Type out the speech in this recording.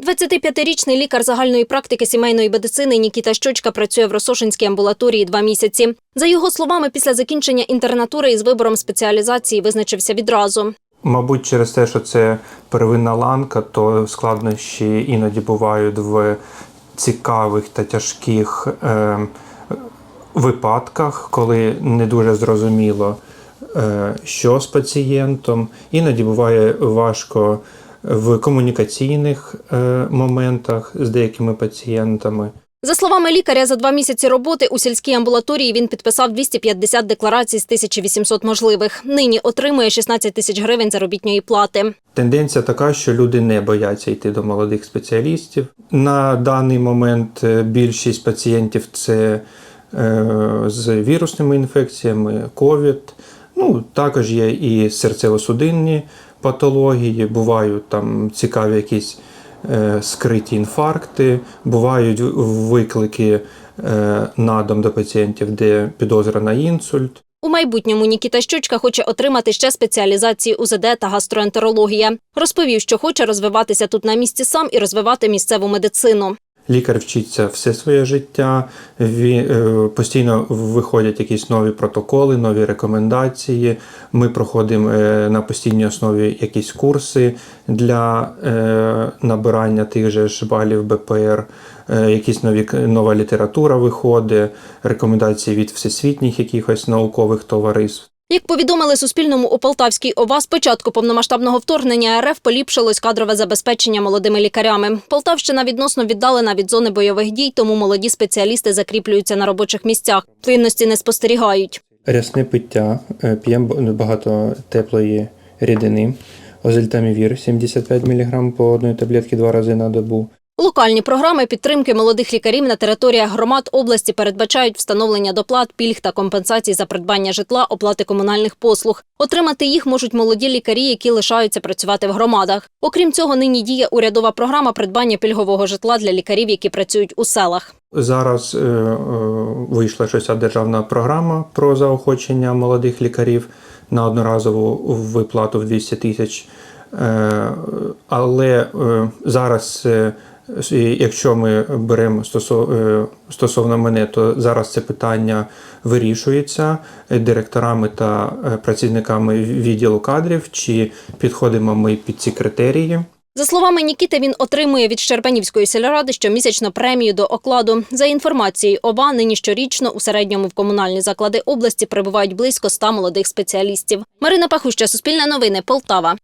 25-річний лікар загальної практики сімейної медицини Нікіта Щочка працює в Росошинській амбулаторії два місяці. За його словами, після закінчення інтернатури із вибором спеціалізації визначився відразу. Мабуть, через те, що це первинна ланка, то складнощі іноді бувають в цікавих та тяжких е, випадках, коли не дуже зрозуміло, е, що з пацієнтом. Іноді буває важко в комунікаційних е, моментах з деякими пацієнтами. За словами лікаря, за два місяці роботи у сільській амбулаторії він підписав 250 декларацій з 1800 можливих. Нині отримує 16 тисяч гривень заробітної плати. Тенденція така, що люди не бояться йти до молодих спеціалістів. На даний момент е, більшість пацієнтів це е, з вірусними інфекціями, ковід. Ну, також є і серцево-судинні патології, бувають там цікаві якісь е, скриті інфаркти, бувають виклики е, на дом до пацієнтів, де підозра на інсульт. У майбутньому Нікіта Щочка хоче отримати ще спеціалізації УЗД та гастроентерологія. Розповів, що хоче розвиватися тут на місці сам і розвивати місцеву медицину. Лікар вчиться все своє життя, е, постійно виходять якісь нові протоколи, нові рекомендації. Ми проходимо е, на постійній основі якісь курси для е, набирання тих же ж балів БПР, якісь нові нова література виходить, рекомендації від всесвітніх якихось наукових товариств. Як повідомили Суспільному у Полтавській ОВА, з початку повномасштабного вторгнення РФ поліпшилось кадрове забезпечення молодими лікарями. Полтавщина відносно віддалена від зони бойових дій, тому молоді спеціалісти закріплюються на робочих місцях. Плинності не спостерігають. Рясне пиття, е, п'ємо багато теплої рідини, озельтамівір 75 мг по одній таблетці два рази на добу. Локальні програми підтримки молодих лікарів на територіях громад області передбачають встановлення доплат, пільг та компенсацій за придбання житла, оплати комунальних послуг. Отримати їх можуть молоді лікарі, які лишаються працювати в громадах. Окрім цього, нині діє урядова програма придбання пільгового житла для лікарів, які працюють у селах. Зараз е, е, вийшла щось державна програма про заохочення молодих лікарів на одноразову виплату в 200 тисяч. Е, але зараз, якщо ми беремо е, стосовно мене, то зараз це питання вирішується директорами та е, працівниками відділу кадрів, чи підходимо ми під ці критерії. За словами Нікіти, він отримує від Щербанівської сільради щомісячно премію до окладу. За інформацією ОБА, нині щорічно у середньому в комунальні заклади області прибувають близько 100 молодих спеціалістів. Марина Пахуща, Суспільне новини, Полтава.